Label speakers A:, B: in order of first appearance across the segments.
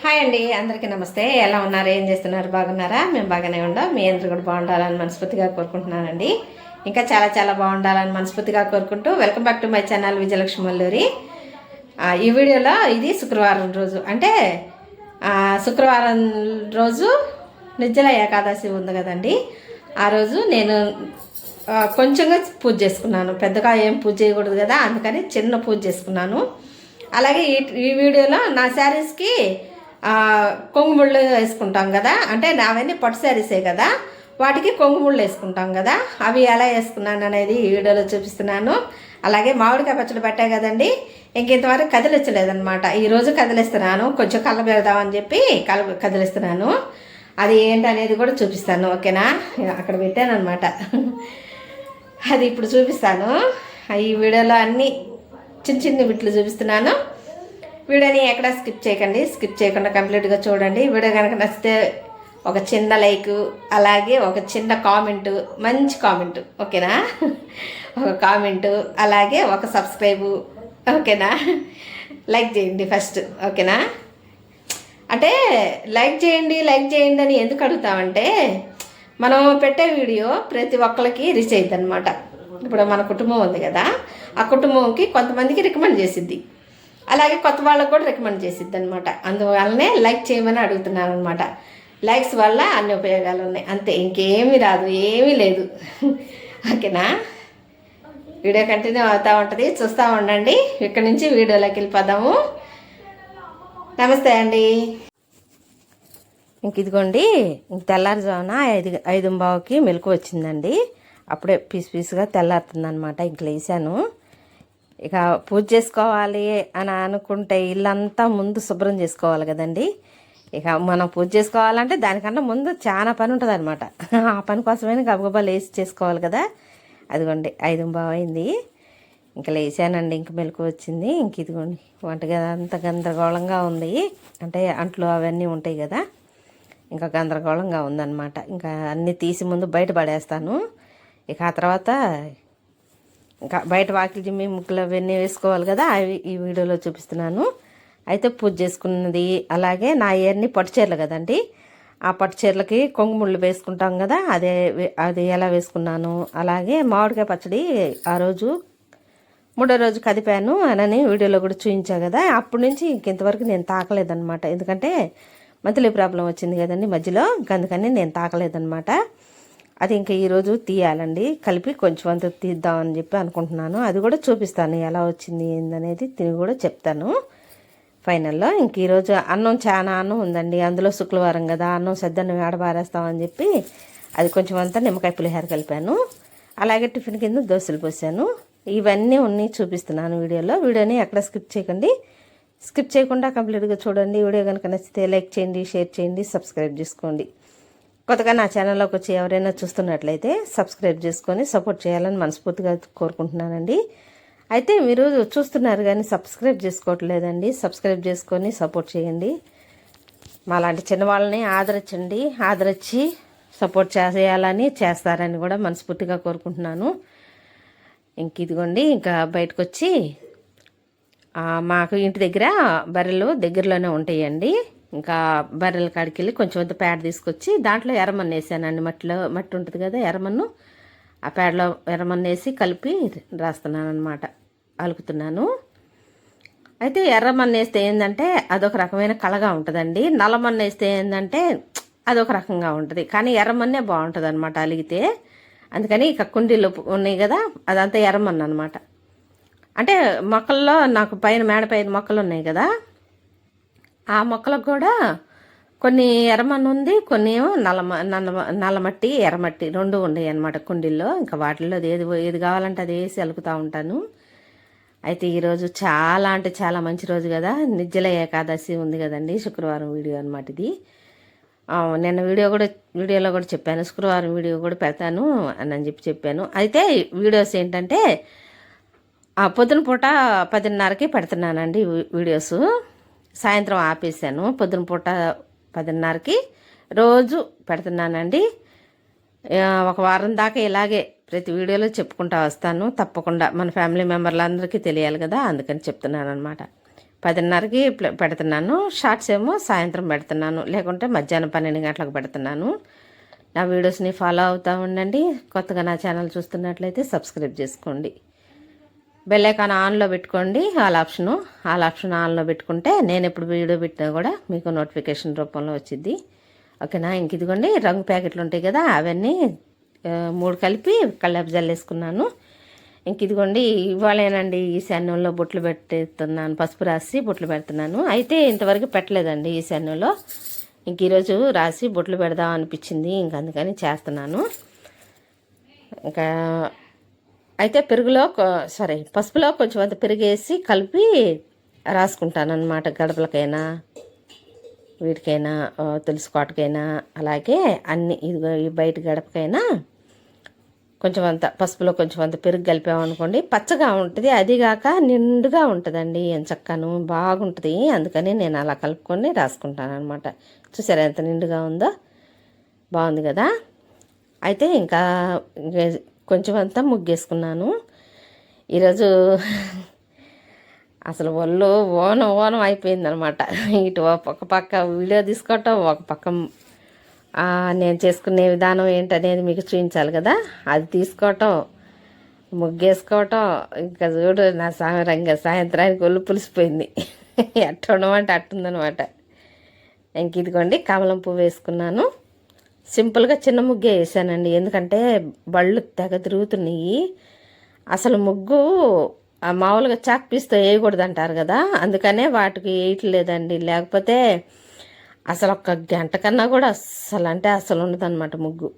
A: Hi అండి అందరికీ నమస్తే. ఎలా ఉన్నారు? ఏం చేస్తున్నారు? బాగున్నారా? మేము బాగానే ఉండం మీ అందరూ కూడా బాగుండాలని మనస్ఫూర్తిగా కోరుకుంటున్నానండి. ఇంకా చాలా చాలా బాగుండాలని మనస్ఫూర్తిగా కోరుకుంటూ welcome back to my channel Vijayalakshmi Malluri. ఈ వీడియోలో ఇది శుక్రవారం రోజు. అంటే శుక్రవారం రోజు నిజ్జల ఏకాదశి ఉంది కదండి. ఆ రోజు నేను కొంచెంగా పూజ చేసుకున్నాను. పెద్దగా ఏం పూజ చేయకూడదు కదా అందుకని చిన్న పూజ చేసుకున్నాను. అలాగే ఈ ఈ వీడియోలో నా శారీస్కి కొంగుముళ్ళు వేసుకుంటాం కదా అంటే అవన్నీ పట్టు శారీసే కదా వాటికి కొంగుముళ్ళు వేసుకుంటాం కదా అవి ఎలా వేసుకున్నాను అనేది ఈ వీడియోలో చూపిస్తున్నాను. అలాగే మామిడికాయ పచ్చడి పెట్టా కదండి ఇంక ఇంతవరకు కదిలించలేదనమాట ఈరోజు కదిలిస్తున్నాను కొంచెం కళ్ళ పెడదామని చెప్పి కల కదిలిస్తున్నాను. అది ఏంటనేది కూడా చూపిస్తాను ఓకేనా? అక్కడ పెట్టాను అనమాట అది ఇప్పుడు చూపిస్తాను. ఈ వీడియోలో అన్నీ చిన్న చిన్న బిట్లు చూపిస్తున్నాను. వీడియోని ఎక్కడ స్కిప్ చేయకండి. స్కిప్ చేయకుండా కంప్లీట్గా చూడండి. వీడియో కనుక నచ్చితే ఒక చిన్న లైక్ అలాగే ఒక చిన్న కామెంటు మంచి కామెంటు ఓకేనా? ఒక కామెంటు అలాగే ఒక సబ్స్క్రైబు ఓకేనా? లైక్ చేయండి ఫస్ట్ ఓకేనా? అంటే లైక్ చేయండి లైక్ చేయండి అని ఎందుకు అడుగుతామంటే మనం పెట్టే వీడియో ప్రతి ఒక్కరికి రీచ్ అయ్యిద్ది అనమాట ఇప్పుడు మన కుటుంబం ఉంది కదా ఆ కుటుంబంకి కొంతమందికి రికమెండ్ చేసిద్ది. అలాగే కొత్త వాళ్ళకు కూడా రికమెండ్ చేసిద్ది అనమాట అందువల్లనే లైక్ చేయమని అడుగుతున్నాను అనమాట లైక్స్ వల్ల అన్ని ఉపయోగాలు ఉన్నాయి. అంతే ఇంకేమీ రాదు ఏమీ లేదు. ఓకేనా? వీడియో కంటిన్యూ అవుతూ ఉంటుంది. చూస్తూ ఉండండి. ఇక్కడ నుంచి వీడియోలోకి వెళ్ళిపోదాము. నమస్తే అండి. ఇంక ఇదిగోండి ఇంక తెల్లారుజామున ఐదు ఐదు బావుకి మెలకు వచ్చిందండి. అప్పుడే పీస్ పీస్గా తెల్లారుతుంది అనమాట ఇంక లేసాను ఇక పూజ చేసుకోవాలి అని అనుకుంటే ఇల్లంతా ముందు శుభ్రం చేసుకోవాలి కదండి. ఇక మనం పూజ చేసుకోవాలంటే దానికన్నా ముందు చాలా పని ఉంటుంది అనమాట ఆ పని కోసమైనా గబగబా లేచి చేసుకోవాలి కదా. అదిగోండి ఐదు బాగైంది ఇంక ఇంకా లేచానండి ఇంక మెలకు వచ్చింది. ఇంక ఇదిగోండి వంటగది అంత గందరగోళంగా ఉంది. అంటే అంట్లు అవన్నీ ఉంటాయి కదా. ఇంకా గందరగోళంగా ఉందన్నమాట. ఇంకా అన్నీ తీసి ముందు బయట పడేస్తాను. ఇక ఆ తర్వాత బయట వాకిలి జిమ్మి ముగ్గులు అవన్నీ వేసుకోవాలి కదా అవి ఈ వీడియోలో చూపిస్తున్నాను. అయితే పూజ చేసుకున్నది అలాగే నా ఇయర్ని పట్టు చీరలు కదండి. ఆ పట్టు చీరలకి కొంగుముళ్ళు వేసుకుంటాం కదా అదే అది ఎలా వేసుకున్నాను. అలాగే మామిడికాయ పచ్చడి ఆ రోజు మూడో రోజు కదిపాను అని వీడియోలో కూడా చూపించా కదా. అప్పటి నుంచి ఇంకెంతవరకు నేను తాకలేదన్నమాట. ఎందుకంటే మంత్లీ ప్రాబ్లం వచ్చింది కదండి మధ్యలో అందుకని నేను తాకలేదన్నమాట. అది ఇంకా ఈరోజు తీయాలండి. కలిపి కొంచెం అంత తీద్దామని చెప్పి అనుకుంటున్నాను. అది కూడా చూపిస్తాను ఎలా వచ్చింది ఏందనేది తిని కూడా చెప్తాను. ఫైనల్లో ఇంక ఈరోజు అన్నం చాలా అన్నం ఉందండి. అందులో శుక్రవారం కదా అన్నం సద్దన్నం ఏడబారేస్తామని చెప్పి అది కొంచెం అంతా నిమ్మకాయ పులిహార కలిపాను. అలాగే టిఫిన్ కింద దోశలు పోసాను. ఇవన్నీ ఉన్నాయి చూపిస్తున్నాను వీడియోలో. వీడియోని ఎక్కడ స్కిప్ చేయకండి. స్కిప్ చేయకుండా కంప్లీట్గా చూడండి. వీడియో కనుక నచ్చితే లైక్ చేయండి షేర్ చేయండి సబ్స్క్రైబ్ చేసుకోండి. కొత్తగా నా ఛానల్లోకి వచ్చి ఎవరైనా చూస్తున్నట్లయితే సబ్స్క్రైబ్ చేసుకొని సపోర్ట్ చేయాలని మనస్ఫూర్తిగా కోరుకుంటున్నానండి. అయితే మీరు చూస్తున్నారు కానీ సబ్స్క్రైబ్ చేసుకోవట్లేదండి. సబ్స్క్రైబ్ చేసుకొని సపోర్ట్ చేయండి. మా లాంటి చిన్నవాళ్ళని ఆదరించండి. ఆదరించి సపోర్ట్ చేయాలని చేస్తారని కూడా మనస్ఫూర్తిగా కోరుకుంటున్నాను. ఇంక ఇదిగోండి ఇంకా బయటకు వచ్చి మాకు ఇంటి దగ్గర బర్రెలు దగ్గరలోనే ఉంటాయండి. ఇంకా బర్రెల కాడికి వెళ్ళి కొంచెం అంత పేడ తీసుకొచ్చి దాంట్లో ఎర్రమన్ను వేసానండి. మట్టిలో మట్టి ఉంటుంది కదా ఎర్రమన్ను. ఆ పేడలో ఎర్రమన్ను వేసి కలిపి రాస్తున్నాను అనమాట అలుకుతున్నాను. అయితే ఎర్రమన్ను వేస్తే ఏంటంటే అదొక రకమైన కళగా ఉంటుందండి. నల్లమన్ను వేస్తే ఏంటంటే అదొక రకంగా ఉంటుంది. కానీ ఎర్రమన్నే బాగుంటుంది అనమాట అలిగితే. అందుకని ఇక కుండీలు ఉన్నాయి కదా అదంతా ఎర్రమన్ను అనమాట అంటే మొక్కల్లో నాకు పైన మేడ పైన మొక్కలు ఉన్నాయి కదా ఆ మొక్కలకు కూడా కొన్ని ఎర్రమన్ను ఉంది కొన్ని ఏమో నల్లమ నల్ల నల్లమట్టి ఎర్రమట్టి రెండు ఉన్నాయి అనమాట కుండీల్లో. ఇంకా వాటిల్లో ఏది ఏది కావాలంటే అది వేసి అలుకుతూ ఉంటాను. అయితే ఈరోజు చాలా అంటే చాలా మంచి రోజు కదా. నిజ్జల ఏకాదశి ఉంది కదండి శుక్రవారం వీడియో అనమాట ఇది. నిన్న వీడియో కూడా వీడియోలో కూడా చెప్పాను శుక్రవారం వీడియో కూడా పెడతాను అని అని చెప్పి చెప్పాను. అయితే వీడియోస్ ఏంటంటే పొద్దున పూట పదిన్నరకి పెడుతున్నానండి వీడియోస్. సాయంత్రం ఆపేసాను పొద్దున పూట పదిన్నరకి రోజు పెడుతున్నానండి. ఒక వారం దాకా ఇలాగే ప్రతి వీడియోలో చెప్పుకుంటా వస్తాను. తప్పకుండా మన ఫ్యామిలీ మెంబర్లందరికీ తెలియాలి కదా అందుకని చెప్తున్నాను అనమాట పదిన్నరకి పెడుతున్నాను. షార్ట్స్ ఏమో సాయంత్రం పెడుతున్నాను. లేకుంటే మధ్యాహ్నం పన్నెండు గంటలకు పెడుతున్నాను. నా వీడియోస్ని ఫాలో అవుతూ ఉండండి. కొత్తగా నా ఛానల్ చూస్తున్నట్లయితే సబ్స్క్రైబ్ చేసుకోండి. బెల్ ఐకాన్ ఆన్లో పెట్టుకోండి. ఆల్ ఆప్షను ఆల్ ఆప్షన్ ఆన్లో పెట్టుకుంటే నేను ఎప్పుడు వీడియో పెట్టినా కూడా మీకు నోటిఫికేషన్ రూపంలో వచ్చింది ఓకేనా? ఇంక ఇదిగోండి రంగు ప్యాకెట్లు ఉంటాయి కదా అవన్నీ మూడు కలిపి కళ్ళాపు జల్లేసుకున్నాను. ఇంక ఇదిగోండి ఇవాళేనండి ఈ శాన్యంలో బొట్లు పెడుతున్నాను పసుపు రాసి బొట్లు పెడుతున్నాను. అయితే ఇంతవరకు పెట్టలేదండి ఈ శాన్యంలో ఇంక ఈరోజు రాసి బొట్లు పెడదాం అనిపించింది ఇంక అందుకని చేస్తున్నాను. ఇంకా అయితే పెరుగులో సారీ పసుపులో కొంచెం అంత పెరిగేసి కలిపి రాసుకుంటానన్నమాట గడపలకైనా వీటికైనా ఆ, అలాగే అన్ని ఇదిగో ఈ బయట గడపకైనా కొంచెం అంత పసుపులో కొంచెం అంత పెరుగు కలిపామనుకోండి పచ్చగా ఉంటుంది. అదిగాక నిండుగా ఉంటుందండి ఎంచక్కను బాగుంటుంది. అందుకని నేను అలా కలుపుకొని రాసుకుంటాను అనమాట చూసారా ఎంత నిండుగా ఉందో? బాగుంది కదా? అయితే ఇంకా కొంచెం అంతా ముగ్గేసుకున్నాను. ఈరోజు అసలు ఒళ్ళు ఓనం ఓనం అయిపోయింది అనమాట ఇటు ఒక పక్క వీడియో తీసుకోవటం ఒక పక్క నేను చేసుకునే విధానం ఏంటనేది మీకు చూపించాలి కదా. అది తీసుకోవటం ముగ్గేసుకోవటం ఇంకా చూడు నా సాయంత్రం సాయంత్రానికి ఒళ్ళు పులిసిపోయింది. ఎట్ట ఉండమంటే అట్టుందనమాట. ఇంక ఇదిగోండి కమలం పువ్వు వేసుకున్నాను. సింపుల్గా చిన్న ముగ్గే వేసానండి. ఎందుకంటే బళ్ళు తెగ తిరుగుతున్నాయి. అసలు ముగ్గు మామూలుగా చాక్ పీస్తో వేయకూడదు అంటారు కదా. అందుకనే వాటికి వేయట్లేదండి లేకపోతే అసలు ఒక్క గంట కన్నా కూడా అస్సలు అంటే అసలు ఉండదన్నమాట ముగ్గు.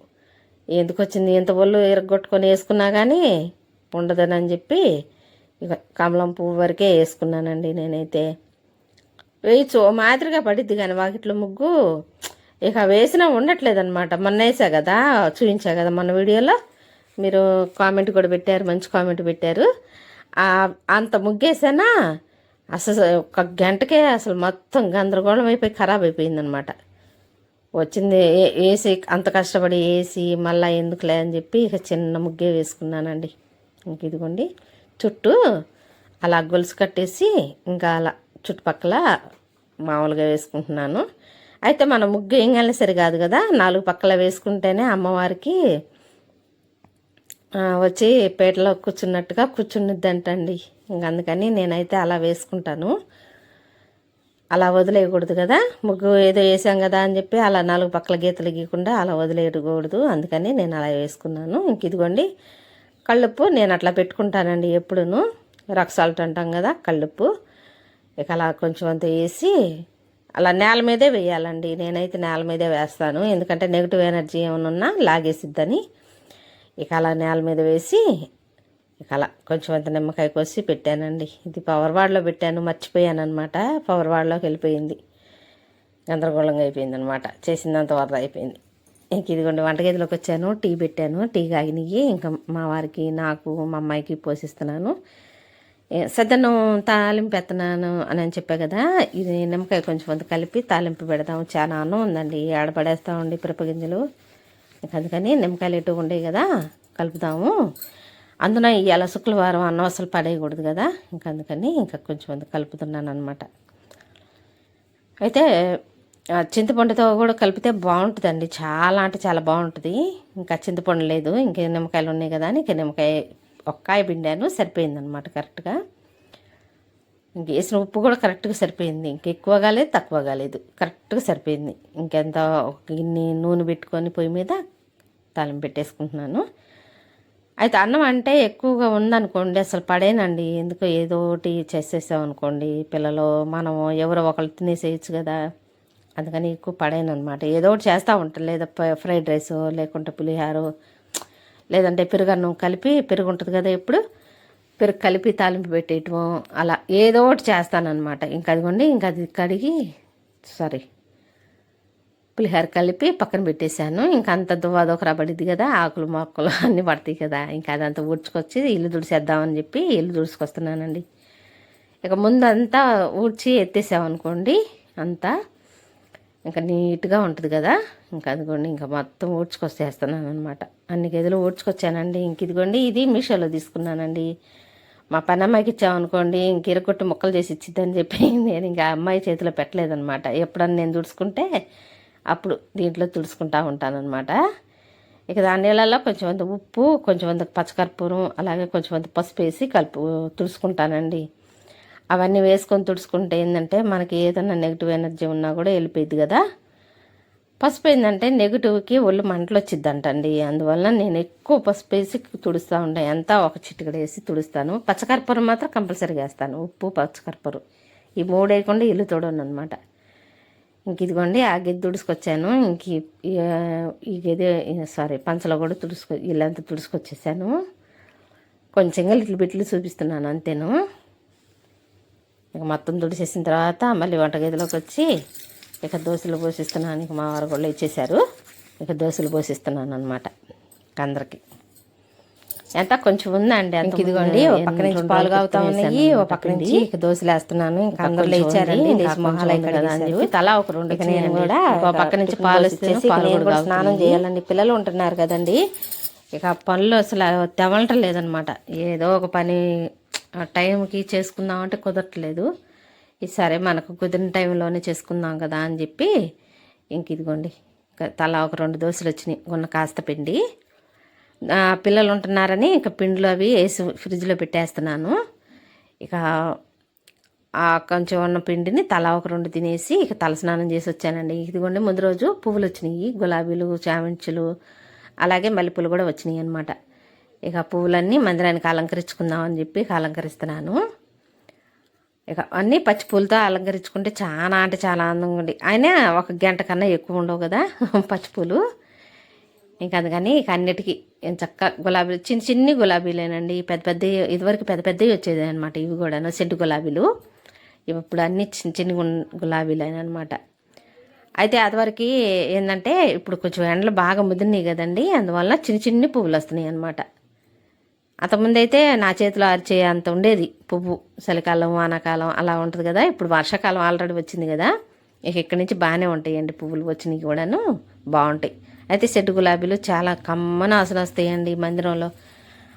A: ఎందుకు వచ్చింది? ఇంత ఒళ్ళు ఇరగొట్టుకొని వేసుకున్నా కానీ ఉండదని చెప్పి ఇక కమలం పువ్వు వరకే వేసుకున్నానండి నేనైతే. వేయచ్చు. మాదిరిగా పడిద్ది కానీ వాకిట్లో ముగ్గు. ఇక వేసినా ఉండట్లేదనమాట మొన్న వేసా కదా చూపించా కదా మొన్న వీడియోలో. మీరు కామెంట్ కూడా పెట్టారు మంచి కామెంట్ పెట్టారు. అంత ముగ్గేసానా? అసలు ఒక గంటకే అసలు మొత్తం గందరగోళం అయిపోయి ఖరాబ్ అయిపోయిందనమాట వచ్చింది ఏ- వేసి అంత కష్టపడి వేసి మళ్ళీ ఎందుకులే అని చెప్పి ఇక చిన్న ముగ్గే వేసుకున్నానండి. ఇంక ఇదిగోండి చుట్టూ అలా గొలుసు కట్టేసి ఇంకా అలా చుట్టుపక్కల మామూలుగా వేసుకుంటున్నాను. అయితే మన ముగ్గు ఏం కానీ సరి కాదు కదా. నాలుగు పక్కల వేసుకుంటేనే అమ్మవారికి వచ్చి పేటలో కూర్చున్నట్టుగా కూర్చునిద్దంటండి ఇంక అందుకని నేనైతే అలా వేసుకుంటాను. అలా వదిలేయకూడదు కదా. ముగ్గు ఏదో వేసాం కదా అని చెప్పి అలా నాలుగు పక్కల గీతలు గీయకుండా అలా వదిలేయకూడదు. అందుకని నేను అలా వేసుకున్నాను. ఇంక ఇదిగోండి కళ్ళుప్పు నేను అట్లా పెట్టుకుంటానండి ఎప్పుడును. రాక్ సాల్ట్ అంటాం కదా కళ్ళుప్పు. ఇక అలా కొంచెం అంత వేసి అలా నేల మీదే వేయాలండి. నేనైతే నేల మీదే వేస్తాను. ఎందుకంటే నెగిటివ్ ఎనర్జీ ఏమైనా లాగేసిద్దని. ఇక అలా నేల మీద వేసి ఇక అలా కొంచెం అంత నిమ్మకాయ కోసి పెట్టానండి. ఇది పవర్ వాడ్లో పెట్టాను. మర్చిపోయాను అనమాట పవర్ వాడ్లోకి వెళ్ళిపోయింది. గందరగోళంగా అయిపోయింది అనమాట చేసిందంత వరద అయిపోయింది. ఇంక ఇదిగోండి వంటగదిలోకి వచ్చాను. టీ పెట్టాను. టీ కాగినవి ఇంకా మా వారికి నాకు మా అమ్మాయికి పోషిస్తున్నాను. సద్దనం తాలింపు ఎత్తనాను అని అని చెప్పా కదా ఇది నిమ్మకాయ కొంచెం అంత కలిపి తాలింపు పెడదాం. చాలా అన్నం ఉందండి. ఆడపడేస్తామండి పిరపగింజలు అందుకని నిమ్మకాయలు ఎటు ఉండేవి కదా కలుపుదాము. అందున ఇవాళ శుక్రవారం అన్నం అసలు పడేయకూడదు కదా ఇంకా అందుకని ఇంకా కొంచెం అంత కలుపుతున్నాను అనమాట అయితే ఆ, చింతపండుతో కూడా కలిపితే బాగుంటుందండి. చాలా అంటే చాలా బాగుంటుంది. ఇంకా చింతపండు లేదు ఇంకే నిమ్మకాయలు ఉన్నాయి కదా అని ఇంక నిమ్మకాయ ఒక్కాయ పిండాను సరిపోయిందనమాట కరెక్ట్గా. ఇంక వేసిన ఉప్పు కూడా కరెక్ట్గా సరిపోయింది. ఇంక ఎక్కువ కాలేదు తక్కువ కాలేదు కరెక్ట్గా సరిపోయింది. ఇంకెంత ఒక గిన్నె నూనె పెట్టుకొని పొయ్యి మీద తాలింపు పెట్టేసుకుంటున్నాను. అయితే అన్నం అంటే ఎక్కువగా ఉందనుకోండి అసలు పడేనండి. ఎందుకు ఏదో ఒకటి చేసేసాం అనుకోండి. పిల్లలు మనం ఎవరో ఒకళ్ళు తినేసేయచ్చు కదా. అందుకని ఎక్కువ పడేను అనమాట ఏదో ఒకటి చేస్తూ ఉంటాను లేదా ఫ్రైడ్ రైస్ లేకుంటే పులిహారో లేదంటే పెరుగన్నం కలిపి పెరుగు ఉంటుంది కదా ఎప్పుడు? పెరుగు కలిపి తాలింపు పెట్టేయటం అలా ఏదో ఒకటి చేస్తానన్నమాట. ఇంకా అదిగోండి ఇంకా అది కడిగి సారీ పులిహోర కలిపి పక్కన పెట్టేశాను. ఇంకా అంత దువ్వాదొకరా పడిద్ది కదా ఆకులు మొక్కలు అన్నీ పడతాయి కదా. ఇంకా అదంతా ఊడ్చుకొచ్చి ఇల్లు తుడిచేద్దామని చెప్పి ఇల్లు తుడుచుకొస్తున్నానండి. ఇక ముందంతా ఊడ్చి ఎత్తేసామనుకోండి అంతా ఇంకా నీట్గా ఉంటుంది కదా? ఇంకా అదిగోండి ఇంకా మొత్తం ఊడ్చుకొచ్చేస్తున్నాను అనమాట అన్ని గదులు ఊడ్చుకొచ్చానండి. ఇంక ఇదిగోండి ఇది మీషోలో తీసుకున్నానండి. మా పని అమ్మాయికి ఇచ్చామనుకోండి ఇంక ఇరగొట్టు ముక్కలు చేసి ఇచ్చిద్దని చెప్పి నేను ఇంకా అమ్మాయి చేతిలో పెట్టలేదనమాట ఎప్పుడన్నా నేను తుడుచుకుంటే అప్పుడు దీంట్లో తుడుచుకుంటా ఉంటానన్నమాట. ఇక దాని కొంచెం ఉప్పు కొంచెం పచ్చకర్పూరం అలాగే కొంచెం పసుపు వేసి కలుపు తుడుచుకుంటానండి. అవన్నీ వేసుకొని తుడుచుకుంటే ఏంటంటే మనకి ఏదైనా నెగిటివ్ ఎనర్జీ ఉన్నా కూడా వెళ్ళిపోయింది కదా. పసుపు ఏంటంటే నెగిటివ్కి ఒళ్ళు మంటలు వచ్చిద్దంటండి అందువల్ల నేను ఎక్కువ పసుపు వేసి తుడుస్తూ ఉంటాను ఎంత ఒక చిటికడ వేసి తుడుస్తాను. పచ్చకర్పూరం మాత్రం కంపల్సరీగా వేస్తాను. ఉప్పు పచ్చకర్పూరం. ఈ మూడు వేయకుండా ఇల్లు తోడను అనమాట ఇంక ఇదిగోండి ఆ గెద్ది తుడుచుకొచ్చాను. ఇంక ఈ- ఈ- గది సారీ పంచలో కూడా తుడుచుకొ ఇల్లంతా తుడుచుకొచ్చేసాను. కొంచెంగా లిట్లు బిట్లు చూపిస్తున్నాను అంతేను. ఇక మొత్తం తుడిచేసిన తర్వాత మళ్ళీ వంటగదిలోకి వచ్చి ఇక దోశలు పోసిస్తున్నాను. ఇక మా వారు కూడా ఇచ్చేశారు ఇక దోశలు పోసిస్తున్నాను అనమాట అందరికి. ఎంత? కొంచెం ఉందండి అంత ఇదిగోండి ఓ పక్క నుంచి పాలు కాగుతా ఉన్నాయి ఓ పక్క నుంచి ఇక దోశలు వేస్తున్నాను. ఇంకా అందరు లేచి మొహాలు ఇక్కడ కదా అని చెప్పి తలా ఒక రెండు నేను కూడా ఒక పక్క నుంచి పాలు వచ్చేసి పాలు కూడా స్నానం చేయాలండి. పిల్లలు ఉంటున్నారు కదండి. ఇక పనులు అసలు తెవలటం లేదనమాట ఏదో ఒక పని టైంకి చేసుకుందామంటే కుదరట్లేదు. ఈ సరే మనకు కుదిరిన టైంలోనే చేసుకుందాం కదా అని చెప్పి ఇంక ఇదిగోండి తలా ఒక రెండు దోశలు వచ్చినాయి ఉన్న కాస్త పిండి. పిల్లలు ఉంటున్నారని ఇక పిండిలో అవి వేసి ఫ్రిడ్జ్లో పెట్టేస్తున్నాను. ఇక ఆ కొంచెం ఉన్న పిండిని తలా ఒక రెండు తినేసి ఇక తలస్నానం చేసి వచ్చానండి. ఇదిగోండి ముందు రోజు పువ్వులు వచ్చినాయి గులాబీలు చామంచులు అలాగే మల్లెపూలు కూడా వచ్చినాయి అనమాట ఇక పువ్వులన్నీ మందిరానికి అలంకరించుకుందామని చెప్పి అలంకరిస్తున్నాను. ఇక అన్నీ పచ్చి పూలతో అలంకరించుకుంటే చాలా అంటే చాలా ఆనందంగా ఉండి అయినా ఒక గంట కన్నా ఎక్కువ ఉండవు కదా పచ్చి పూలు. ఇంకా అందుకని ఇక అన్నిటికీ చక్కగా చక్క గులాబీలు చిన్న చిన్ని గులాబీలేనండి. పెద్ద పెద్ద ఇదివరకు పెద్ద పెద్దవి వచ్చేది అనమాట ఇవి కూడా సెంటు గులాబీలు. ఇవి ఇప్పుడు అన్ని చిన్న చిన్న గులాబీలేనమాట అయితే అదివరకు ఏంటంటే ఇప్పుడు కొంచెం ఎండలు బాగా ముదిరినాయి కదండి. అందువల్ల చిన్న చిన్ని పువ్వులు వస్తున్నాయి అనమాట అంతకుముందైతే నా చేతిలో అరిచే అంత ఉండేది. పువ్వు చలికాలం వానాకాలం అలా ఉంటుంది కదా. ఇప్పుడు వర్షాకాలం ఆల్రెడీ వచ్చింది కదా. ఇక ఇక్కడి నుంచి బాగానే ఉంటాయండి పువ్వులు వచ్చినవి కూడాను. బాగుంటాయి. అయితే చెట్టు గులాబీలు చాలా కమ్మన వాసన వస్తాయండి మందిరంలో.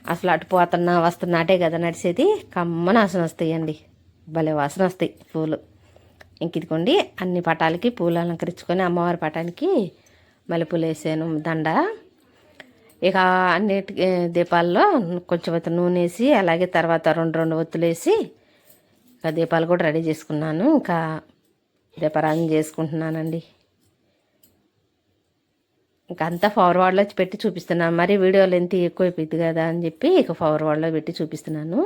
A: అసలు అటు పోతున్నా వస్తున్నా అటే కదా నడిచేది కమ్మన వాసన వస్తాయండి. భలే వాసన వస్తాయి పూలు ఇంక ఇదిగోండి అన్ని పటాలకి పూలు అలంకరించుకొని అమ్మవారి పటానికి మల్లెపూలు వేసాను దండ. ఇక అన్నిటి దీపాల్లో కొంచెం అయితే నూనె వేసి అలాగే తర్వాత రెండు రెండు ఒత్తులు వేసి దీపాలు కూడా రెడీ చేసుకున్నాను. ఇంకా దీపారాధన చేసుకుంటున్నానండి. ఇంకా అంతా ఫార్వర్డ్లో పెట్టి చూపిస్తున్నాను. మరి వీడియోలు ఎంత ఎక్కువైపోయింది కదా అని చెప్పి ఇక ఫార్వర్డ్లో పెట్టి చూపిస్తున్నాను.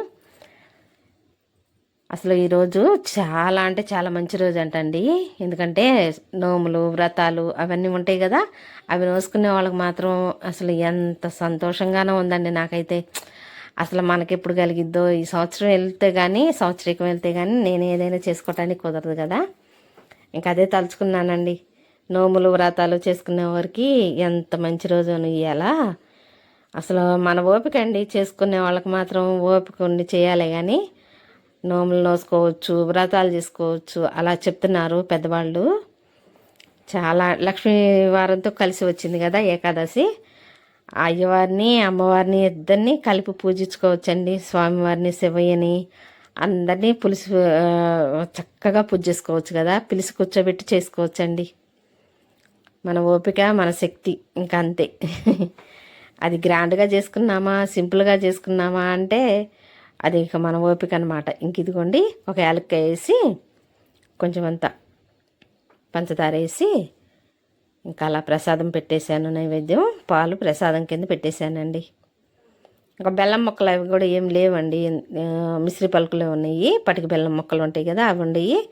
A: అసలు ఈరోజు చాలా అంటే చాలా మంచి రోజు అంటండి ఎందుకంటే నోములు వ్రతాలు అవన్నీ ఉంటాయి కదా. అవి నోసుకునే వాళ్ళకి మాత్రం అసలు ఎంత సంతోషంగానో ఉందండి నాకైతే. అసలు మనకెప్పుడు కలిగిద్దో ఈ సంవత్సరం వెళ్తే కానీ సంవత్సరం వెళ్తే కానీ నేను ఏదైనా చేసుకోవటానికి కుదరదు కదా. ఇంకా అదే తలుచుకున్నానండి. నోములు వ్రతాలు చేసుకునే వారికి ఎంత మంచి రోజు ఇయ్యాలా? అసలు మన ఓపిక అండి చేసుకునే వాళ్ళకి మాత్రం ఓపిక ఉండి చేయాలి కానీ నోములు నోసుకోవచ్చు వ్రతాలు చేసుకోవచ్చు అలా చెప్తున్నారు పెద్దవాళ్ళు. చాలా లక్ష్మీ వారంతో కలిసి వచ్చింది కదా ఏకాదశి. అయ్యవారిని అమ్మవారిని ఇద్దరిని కలిపి పూజించుకోవచ్చండి. స్వామివారిని శివయ్యని అందరినీ పులుసు చక్కగా పూజ చేసుకోవచ్చు కదా. పిలిచి కూర్చోబెట్టి చేసుకోవచ్చండి. మన ఓపిక మన శక్తి ఇంకా అంతే అది గ్రాండ్గా చేసుకున్నామా సింపుల్గా చేసుకున్నామా అంటే అది ఇక మన ఓపిక అనమాట ఇంక ఇదిగోండి ఒక యాలక్కాయ వేసి కొంచెం అంత పంచదార వేసి ఇంకా అలా ప్రసాదం పెట్టేశాను నైవేద్యం. పాలు ప్రసాదం కింద పెట్టేశానండి. ఇంకా బెల్లం మొక్కలు అవి కూడా ఏం లేవండి. మిశ్రీ మిశ్రి పలుకులు ఉన్నాయి. పటికి బెల్లం మొక్కలు ఉంటాయి కదా అవి ఉండయి.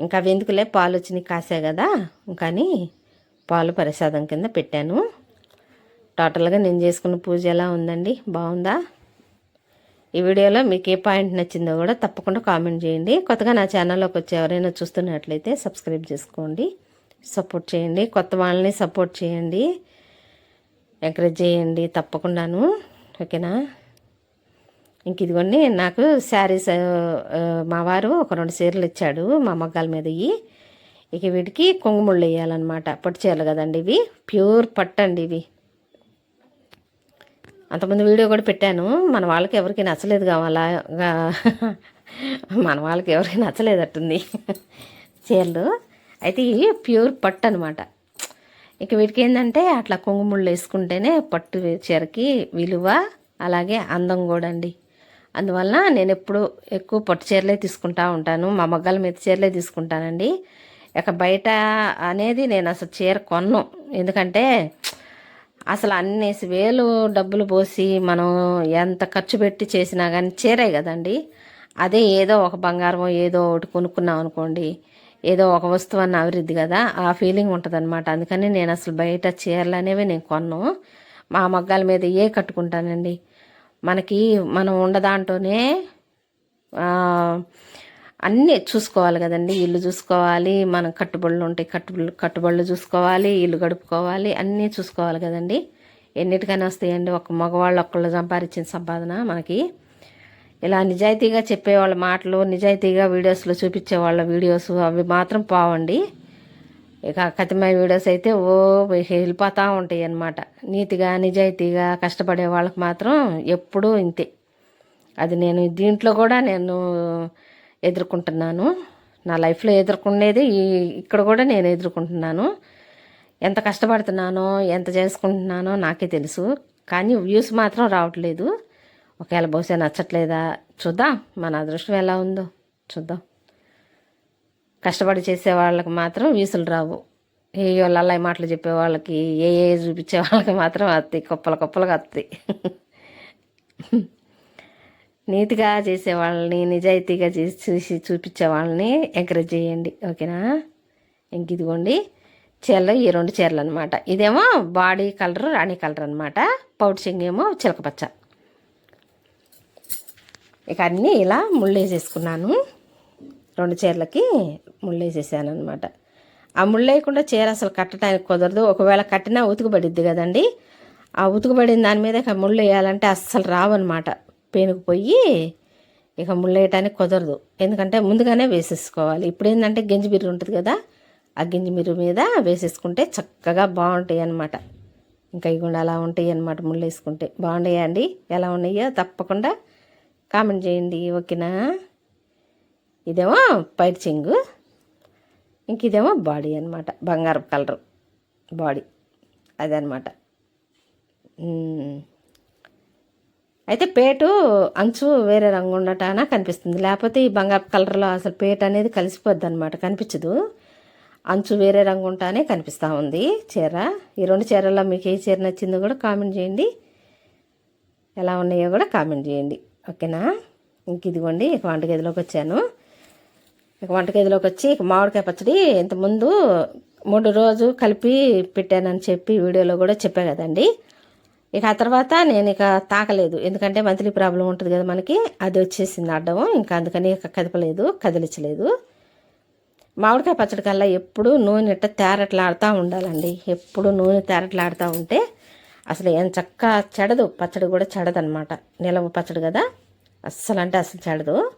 A: ఇంకా అవి ఎందుకులే పాలు వచ్చినాయి కాసే కదా. కానీ పాలు ప్రసాదం కింద పెట్టాను. టోటల్గా నేను చేసుకున్న పూజ ఎలా ఉందండి? బాగుందా? ఈ వీడియోలో మీకు ఏ పాయింట్ నచ్చిందో కూడా తప్పకుండా కామెంట్ చేయండి. కొత్తగా నా ఛానల్లోకి వచ్చి ఎవరైనా చూస్తున్నట్లయితే సబ్స్క్రైబ్ చేసుకోండి. సపోర్ట్ చేయండి. కొత్త వాళ్ళని సపోర్ట్ చేయండి. ఎంకరేజ్ చేయండి తప్పకుండాను. ఓకేనా? ఇంక ఇదిగోండి నాకు శారీస్ మావారు మా వారు ఒక రెండు చీరలు ఇచ్చాడు మా మగ్గాల మీద ఇవి ఇక వీటికి కొంగుముళ్ళు వేయాలన్నమాట. పట్టు చీరలు కదండి ఇవి. ప్యూర్ పట్టు అండి ఇవి. అంతకుముందు వీడియో కూడా పెట్టాను. మన వాళ్ళకి ఎవరికి నచ్చలేదు కావాలా? మన వాళ్ళకి ఎవరికి నచ్చలేదట్టుంది చీరలు. అయితే ఇవి ప్యూర్ పట్టు అనమాట ఇక వీటికి ఏంటంటే అట్లా కొంగుముళ్ళు వేసుకుంటేనే పట్టు చీరకి విలువ అలాగే అందం కూడా అండి. అందువలన నేను ఎప్పుడు ఎక్కువ పట్టు చీరలే తీసుకుంటా ఉంటాను. మా మగ్గాల మీద చీరలే తీసుకుంటానండి. ఇక బయట అనేది నేను అసలు చీర కొన్ను. ఎందుకంటే అసలు అన్నేసి వేలు డబ్బులు పోసి మనం ఎంత ఖర్చు పెట్టి చేసినా కానీ చీరే కదండి. అదే ఏదో ఒక బంగారం ఏదో ఒకటి కొనుక్కున్నాం అనుకోండి. ఏదో ఒక వస్తువు అన్న అభివృద్ధి కదా ఆ ఫీలింగ్ ఉంటుంది అనమాట అందుకని నేను అసలు బయట చీరలు అనేవి నేను కొన్ను. మా మగ్గాల మీద ఏ కట్టుకుంటానండి? మనకి మనం ఉండదాంట్లోనే అన్నీ చూసుకోవాలి కదండి. ఇల్లు చూసుకోవాలి మనం కట్టుబడులు ఉంటాయి కట్టుబడులు కట్టుబడులు చూసుకోవాలి ఇల్లు గడుపుకోవాలి అన్నీ చూసుకోవాలి కదండి. ఎన్నిటికైనా వస్తాయండి. ఒక మగవాళ్ళు ఒక్కళ్ళు సంపాదించిన సంపాదన మనకి. ఇలా నిజాయితీగా చెప్పేవాళ్ళ మాటలు నిజాయితీగా వీడియోస్లో చూపించే వాళ్ళ వీడియోస్ అవి మాత్రం పావండి. ఇక కతిమయ వీడియోస్ అయితే ఓ వెళ్ళిపోతూ ఉంటాయి అన్నమాట నీతిగా నిజాయితీగా కష్టపడే వాళ్ళకి మాత్రం ఎప్పుడూ ఇంతే. అది నేను దీంట్లో కూడా నేను ఎదుర్కొంటున్నాను. నా లైఫ్లో ఎదుర్కొనేది ఈ ఇక్కడ కూడా నేను ఎదుర్కొంటున్నాను. ఎంత కష్టపడుతున్నానో ఎంత చేసుకుంటున్నానో నాకే తెలుసు. కానీ వ్యూస్ మాత్రం రావట్లేదు. ఒకవేళ బహుశా నచ్చట్లేదా? చూద్దాం. మన అదృష్టం ఎలా ఉందో చూద్దాం. కష్టపడి చేసే వాళ్ళకి మాత్రం వ్యూసులు రావు. ఏ వాళ్ళు మాటలు చెప్పే వాళ్ళకి ఏ ఏ చూపించే వాళ్ళకి మాత్రం వస్తాయి కుప్పల కుప్పలుగా వస్తాయి నీట్గా చేసే వాళ్ళని నిజాయితీగా చేసి చూసి చూపించే వాళ్ళని ఎంకరేజ్ చేయండి. ఓకేనా? ఇంక ఇదిగోండి. చీరలు ఈ రెండు చీరలు అనమాట ఇదేమో బాడీ కలర్ రాణి కలర్ అనమాట పౌడ్చింగ్ ఏమో చిలకపచ్చ ఇక అన్నీ ఇలా ముళ్ళేసేసుకున్నాను. రెండు చీరలకి ముళ్ళేసేసాను అనమాట ఆ ముళ్ళేయకుండా చీర అసలు కట్టడానికి కుదరదు. ఒకవేళ కట్టినా ఉతుకుబడిద్ది కదండి. ఆ ఉతుకుబడిన దాని మీద ముళ్ళు వేయాలంటే అస్సలు రావన్నమాట. పేనుకుపోయి ఇక ముళ్ళేయటానికి కుదరదు. ఎందుకంటే ముందుగానే వేసేసుకోవాలి. ఇప్పుడు ఏంటంటే గింజి బిర్రు ఉంటుంది కదా ఆ గింజి మిర్రు మీద వేసేసుకుంటే చక్కగా బాగుంటాయి అన్నమాట. ఇంకా ఇవి కూడా అలా ఉంటాయి అన్నమాట ముళ్ళు వేసుకుంటే బాగున్నాయా అండి? ఎలా ఉన్నాయో తప్పకుండా కామెంట్ చేయండి. ఓకేనా? ఇదేమో పైట్ చెంగు ఇంక ఇదేమో బాడీ అనమాట బంగారం కలరు బాడీ. అదనమాట అయితే పేటు అంచు వేరే రంగు ఉండటాన కనిపిస్తుంది. లేకపోతే ఈ బంగారు కలర్లో అసలు పేట అనేది కలిసిపోద్ది అనమాట కనిపించదు. అంచు వేరే రంగు ఉంటానే కనిపిస్తూ ఉంది చీర. ఈ రెండు చీరల్లో మీకు ఏ చీర నచ్చిందో కూడా కామెంట్ చేయండి. ఎలా ఉన్నాయో కూడా కామెంట్ చేయండి. ఓకేనా? ఇంక ఇదిగోండి ఇక వంటగదిలోకి వచ్చాను. ఇక వంటగదిలోకి వచ్చి ఇక మామిడికాయ పచ్చడి ఇంతకుముందు మూడు రోజు కలిపి పెట్టానని చెప్పి వీడియోలో కూడా చెప్పా కదండి. ఇక ఆ తర్వాత నేను ఇక తాకలేదు ఎందుకంటే మంత్లీ ప్రాబ్లం ఉంటుంది కదా మనకి. అది వచ్చేసింది అడ్డం. ఇంకా అందుకని ఇక కదపలేదు కదిలించలేదు. మామిడికాయ పచ్చడి కల్లా ఎప్పుడు నూనె ఇట్ట తేరట్లాడుతూ ఉండాలండి. ఎప్పుడు నూనె తేరట్లాడుతూ ఉంటే అసలు ఏం చక్క చెడదు. పచ్చడి కూడా చెడదనమాట. నిలవ పచ్చడి కదా. అస్సలు అంటే అసలు చెడదు.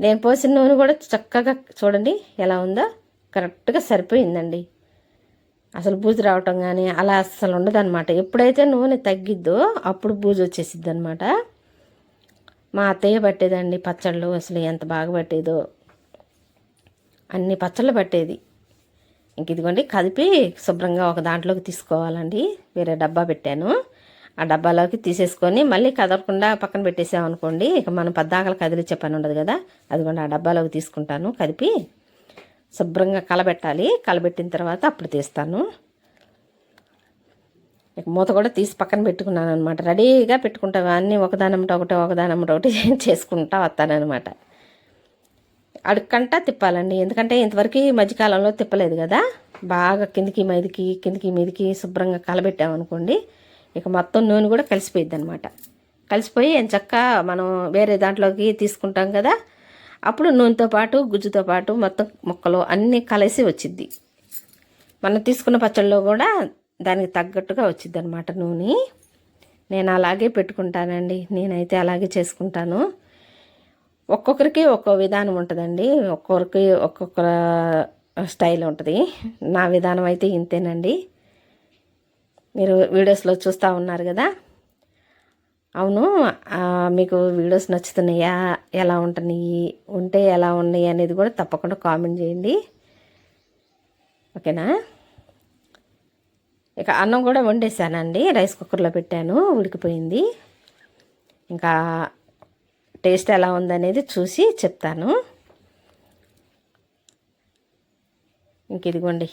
A: నేను పోసిన నూనె కూడా చక్కగా చూడండి ఎలా ఉందో. కరెక్ట్గా సరిపోయిందండి. అసలు బూజు రావటం కానీ అలా అస్సలు ఉండదన్నమాట. ఎప్పుడైతే నూనె తగ్గిద్దో అప్పుడు బూజు వచ్చేసిద్ది అనమాట మా అత్తయ్య పట్టేదండి పచ్చళ్ళు అసలు ఎంత బాగా పట్టేదో. అన్ని పచ్చళ్ళు పట్టేది. ఇంక ఇదిగోండి కదిపి శుభ్రంగా ఒక దాంట్లోకి తీసుకోవాలండి. వేరే డబ్బా పెట్టాను. ఆ డబ్బాలోకి తీసేసుకొని మళ్ళీ కదలకుండా పక్కన పెట్టేసామనుకోండి ఇక మనం పద్దాకలు కదిలిచ్చే పని ఉండదు కదా. అదిగోండి ఆ డబ్బాలోకి తీసుకుంటాను కదిపి. శుభ్రంగా కలబెట్టాలి. కలబెట్టిన తర్వాత అప్పుడు తీస్తాను. ఇక మూత కూడా తీసి పక్కన పెట్టుకున్నాను అనమాట రెడీగా పెట్టుకుంటాను అన్నీ ఒకదానమ్మట ఒకటి ఒకదానమ్మట ఒకటి చేసుకుంటా వస్తానమాట అడుక్కంటా తిప్పాలండి. ఎందుకంటే ఇంతవరకు మధ్యకాలంలో తిప్పలేదు కదా. బాగా కిందికి మీదికి కిందికి మీదికి శుభ్రంగా కలబెట్టామనుకోండి ఇక మొత్తం నూనె కూడా కలిసిపోయిద్ది అనమాట కలిసిపోయి చక్క మనం వేరే దాంట్లోకి తీసుకుంటాం కదా. అప్పుడు నూనెతో పాటు గుజ్జుతో పాటు మొత్తం ముక్కలు అన్నీ కలిసి వచ్చిద్ది. మనం తీసుకున్న పచ్చళ్ళలో కూడా దానికి తగ్గట్టుగా వచ్చిద్ది అనమాట నూనె. నేను అలాగే పెట్టుకుంటానండి. నేనైతే అలాగే చేసుకుంటాను. ఒక్కొక్కరికి ఒక్కో విధానం ఉంటుందండి. ఒక్కొక్కరికి ఒక్కొక్క స్టైల్ ఉంటుంది. నా విధానం అయితే ఇంతేనండి. మీరు వీడియోస్లో చూస్తూ ఉన్నారు కదా? అవును. మీకు వీడియోస్ నచ్చుతున్నాయా? ఎలా ఉంటున్నాయి? ఉంటే ఎలా ఉన్నాయి అనేది కూడా తప్పకుండా కామెంట్ చేయండి. ఓకేనా? ఇక అన్నం కూడా వండేసానండి. రైస్ కుక్కర్లో పెట్టాను. ఉడికిపోయింది. ఇంకా టేస్ట్ ఎలా ఉందనేది చూసి చెప్తాను. ఇంక ఇదిగోండి.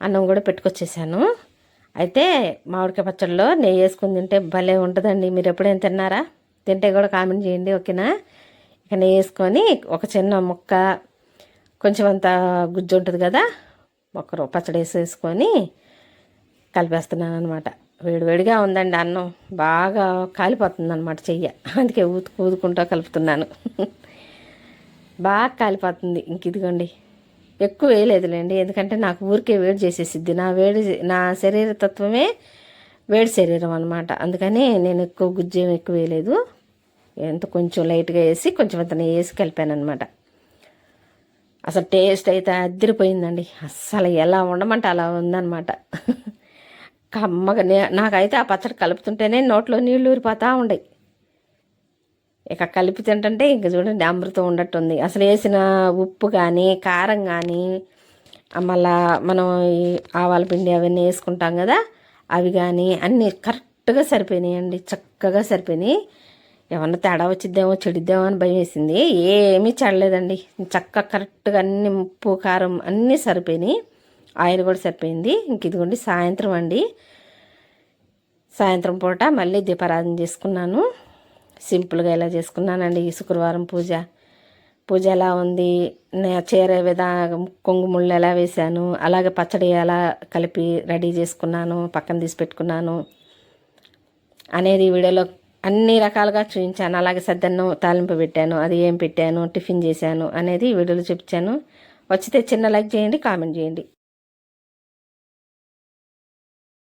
A: అన్నం కూడా పెట్టుకొచ్చేసాను. అయితే మామిడికాయ పచ్చడిలో నెయ్యి వేసుకుని తింటే భలే ఉంటుందండి. మీరు ఎప్పుడైనా తిన్నారా? తింటే కూడా కామెంట్ చేయండి ఓకేనా? ఇక నెయ్యి వేసుకొని ఒక చిన్న ముక్క కొంచెం అంత గుజ్జు ఉంటుంది కదా ఒక పచ్చడి వేసేసుకొని కలిపేస్తున్నాను అనమాట వేడివేడిగా ఉందండి అన్నం. బాగా కాలిపోతుంది అనమాట చెయ్య. అందుకే ఊతుకు ఊదుకుంటూ కలుపుతున్నాను. బాగా కాలిపోతుంది. ఇంక ఇదిగోండి. ఎక్కువ వేయలేదులేండి. ఎందుకంటే నాకు ఊరికే వేడి చేసేసిద్ది. నా వేడి నా శరీర తత్వమే వేడి శరీరం అనమాట అందుకని నేను ఎక్కువ గుజ్జేం ఎక్కువ వేయలేదు. ఎంత కొంచెం లైట్గా వేసి కొంచెం అంత నెయ్యి వేసి కలిపాను అనమాట అసలు టేస్ట్ అయితే అద్దరిపోయిందండి అసలు ఎలా ఉండమంటే అలా ఉందనమాట కమ్మగా నాకైతే ఆ పచ్చడి కలుపుతుంటేనే నోట్లో నీళ్ళు ఊరిపోతూ ఉండయి ఇక కలిపి తింటుంటే ఇంక చూడండి అమృతం ఉన్నట్టుంది అసలు వేసిన ఉప్పు కానీ కారం కానీ మళ్ళా మనం ఈ ఆవాల పిండి అవన్నీ వేసుకుంటాం కదా అవి కానీ అన్నీ కరెక్ట్గా సరిపోయినాయండి. చక్కగా సరిపోయినాయి. ఏమన్నా తేడా వచ్చిద్దేమో చెడిద్దేమో అని భయం వేసింది. ఏమీ చెడలేదండి. చక్కగా కరెక్ట్గా అన్ని ఉప్పు కారం అన్నీ సరిపోయినాయి. ఆయిల్ కూడా సరిపోయింది. ఇంక ఇదిగోండి సాయంత్రం అండి. సాయంత్రం పూట మళ్ళీ దీపారాధన చేసుకున్నాను. సింపుల్గా ఎలా చేసుకున్నానండి ఈ శుక్రవారం పూజ. పూజ ఎలా ఉంది? నా చీర విధానం కొంగుముళ్ళు ఎలా వేశాను? అలాగే పచ్చడి ఎలా కలిపి రెడీ చేసుకున్నాను పక్కన తీసి పెట్టుకున్నాను అనేది వీడియోలో అన్ని రకాలుగా చూపించాను. అలాగే సద్దన్నం తాలింపు పెట్టాను అది ఏం పెట్టాను టిఫిన్ చేశాను అనేది వీడియోలో చూపించాను. వచ్చితే చిన్న లైక్ చేయండి కామెంట్ చేయండి.